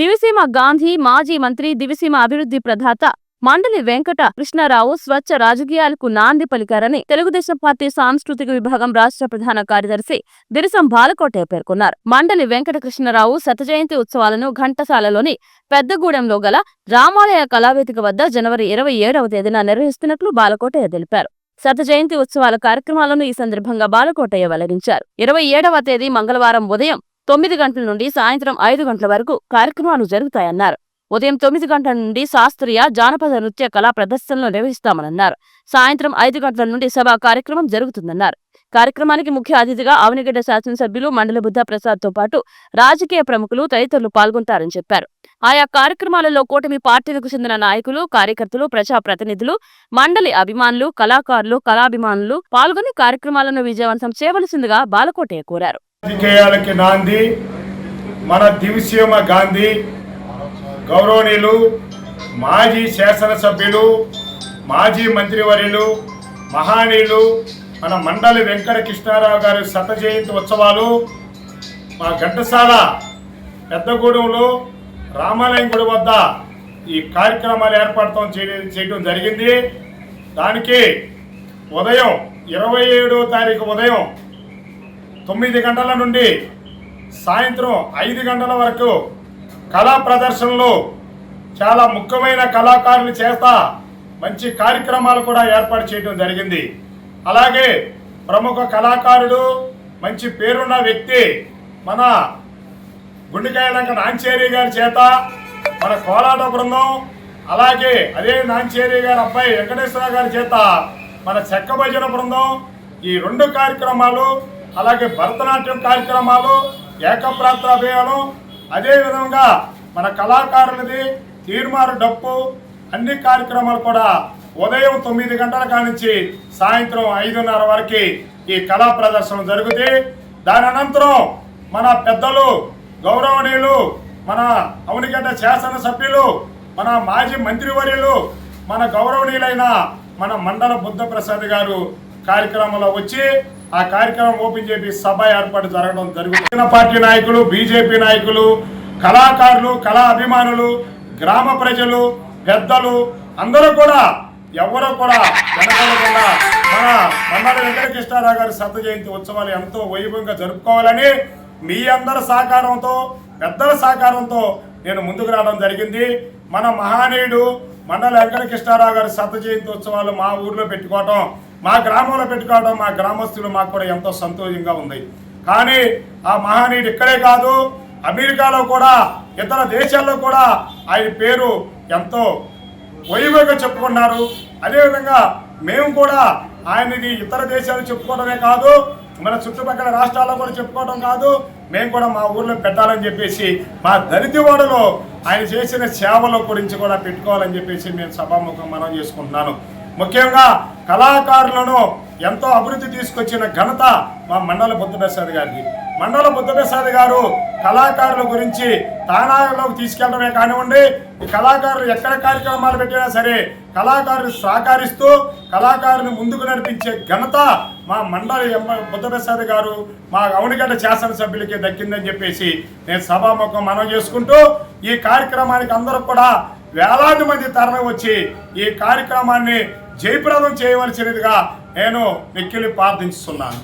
దివిసీమ గాంధీ మాజీ మంత్రి దివిసీమ అభివృద్ధి ప్రధాత మండలి వెంకట కృష్ణారావు స్వచ్ఛ రాజకీయాలకు నాంది పలికారని తెలుగుదేశం పార్టీ సాంస్కృతిక విభాగం రాష్ట్ర ప్రధాన కార్యదర్శి దిరిసం బాలకోటే పేర్కొన్నారు. మండలి వెంకట కృష్ణారావు శత జయంతి ఉత్సవాలను ఘంటసాలలోని పెద్దగూడెంలో గల రామాలయ కళావేదిక వద్ద జనవరి ఇరవై ఏడవ తేదీన నిర్వహిస్తున్నట్లు బాలకోటయ్య తెలిపారు. శత జయంతి ఉత్సవాల కార్యక్రమాలను ఈ సందర్భంగా బాలకోటయ్య వెల్లడించారు. ఇరవై ఏడవ తేదీ మంగళవారం ఉదయం తొమ్మిది గంటల నుండి సాయంత్రం ఐదు గంటల వరకు కార్యక్రమాలు జరుగుతాయన్నారు. ఉదయం తొమ్మిది గంటల నుండి శాస్త్రీయ జానపద నృత్య కళా ప్రదర్శనలు నిర్వహిస్తామన్నారు. సాయంత్రం ఐదు గంటల నుండి సభా కార్యక్రమం జరుగుతుందన్నారు. కార్యక్రమానికి ముఖ్య అతిథిగా అవనిగడ్డ శాసనసభ్యులు మండల బుద్ధ ప్రసాద్తో పాటు రాజకీయ ప్రముఖులు తదితరులు పాల్గొంటారని చెప్పారు. ఆయా కార్యక్రమాలలో కూటమి పార్టీలకు చెందిన నాయకులు కార్యకర్తలు ప్రజా ప్రతినిధులు మండలి అభిమానులు కళాకారులు కళాభిమానులు పాల్గొని కార్యక్రమాలను విజయవంతం చేయవలసిందిగా బాలకోటయ్య కోరారు. రాజకీయాలకి నాంది మన దివిసీమ గాంధీ గౌరవనీయులు మాజీ శాసనసభ్యులు మాజీ మంత్రివర్యులు మహానీయులు మన మండలి వెంకట కృష్ణారావు గారి శత జయంతి ఉత్సవాలు మా ఘంటసాల పెద్దగూడెంలో రామాలయం గుడి వద్ద ఈ కార్యక్రమాలు ఏర్పాటు చేయడం చేయడం జరిగింది. దానికి ఉదయం ఇరవై ఏడో తారీఖు ఉదయం తొమ్మిది గంటల నుండి సాయంత్రం ఐదు గంటల వరకు కళా ప్రదర్శనలు చాలా ముఖ్యమైన కళాకారుల చేత మంచి కార్యక్రమాలు కూడా ఏర్పాటు చేయడం జరిగింది. అలాగే ప్రముఖ కళాకారుడు మంచి పేరున్న వ్యక్తి మన గుండెకాయలంక నాంచేరి గారి చేత మన కోలాట బృందం అలాగే అదే నాంచేరి గారి అబ్బాయి వెంకటేశ్వర గారి చేత మన చెక్క భజన బృందం ఈ రెండు కార్యక్రమాలు అలాగే భరతనాట్యం కార్యక్రమాలు ఏకప్రాంత అభియానం అదేవిధంగా మన కళాకారులది తీర్మారు డప్పు అన్ని కార్యక్రమాలు కూడా ఉదయం తొమ్మిది గంటల కానించి సాయంత్రం ఐదున్నర వరకు ఈ కళా ప్రదర్శన జరుగుతుంది దాని అనంతరం మన పెద్దలు గౌరవనీయులు మన అవనిగడ్డ శాసనసభ్యులు మన మాజీ మంత్రివర్యులు మన గౌరవనీయులైన మన మండల బుద్ధ ప్రసాద్ గారు కార్యక్రమంలో వచ్చి ఆ కార్యక్రమం ఓపెన్ చేసి సభ ఏర్పాటు జరగడం జరుగుతుంది. పార్టీ నాయకులు బీజేపీ నాయకులు కళాకారులు కళా అభిమానులు గ్రామ ప్రజలు పెద్దలు అందరూ కూడా ఎవరో కూడా వెనకాలకుండా మన మండల వెంకటకృష్ణారావు గారి శత జయంతి ఉత్సవాలు ఎంతో వైభవంగా జరుపుకోవాలని మీ అందరి సహకారంతో పెద్దల సహకారంతో నేను ముందుకు రావడం జరిగింది. మన మహానీయుడు మండల వెంకటకృష్ణారావు గారి శత జయంతి ఉత్సవాలు మా ఊర్లో పెట్టుకోవటం మా గ్రామంలో పెట్టుకోవడం మా గ్రామస్తులు మాకు కూడా ఎంతో సంతోషంగా ఉంది. కానీ ఆ మహానీయుడు ఇక్కడే కాదు అమెరికాలో కూడా ఇతర దేశాల్లో కూడా ఆయన పేరు ఎంతో వైభవంగా చెప్పుకున్నారు. అదేవిధంగా మేము కూడా ఆయనది ఇతర దేశాలు చెప్పుకోవడమే కాదు మన చుట్టుపక్కల రాష్ట్రాల్లో కూడా చెప్పుకోవడం కాదు మేము కూడా మా ఊర్లో పెట్టాలని చెప్పేసి మా దరిద్రవాడలో ఆయన చేసిన సేవల గురించి కూడా పెట్టుకోవాలని చెప్పేసి నేను సభాముఖం మనం చేసుకుంటున్నాను. ముఖ్యంగా కళాకారులను ఎంతో అభివృద్ధి తీసుకొచ్చిన ఘనత మా మండల బుద్ధప్రసాద్ గారికి మండల బుద్ధప్రసాద్ గారు కళాకారుల గురించి తానాలోకి తీసుకెళ్ళడమే కానివ్వండి ఈ కళాకారులు ఎక్కడ కార్యక్రమాలు పెట్టినా సరే కళాకారులు సహకరిస్తూ కళాకారుని ముందుకు నడిపించే ఘనత మా మండలి ఎమ్మ- బుద్ధప్రసాద్ గారు మా అవనిగడ్డ శాసనసభ్యులకి దక్కిందని చెప్పేసి నేను సభాముఖం మనం చేసుకుంటూ ఈ కార్యక్రమానికి అందరూ కూడా వేలాది మంది తరలి వచ్చి ఈ కార్యక్రమాన్ని జయప్రదం చేయవలసినదిగా నేను మిక్కిలి ప్రార్థిస్తున్నాను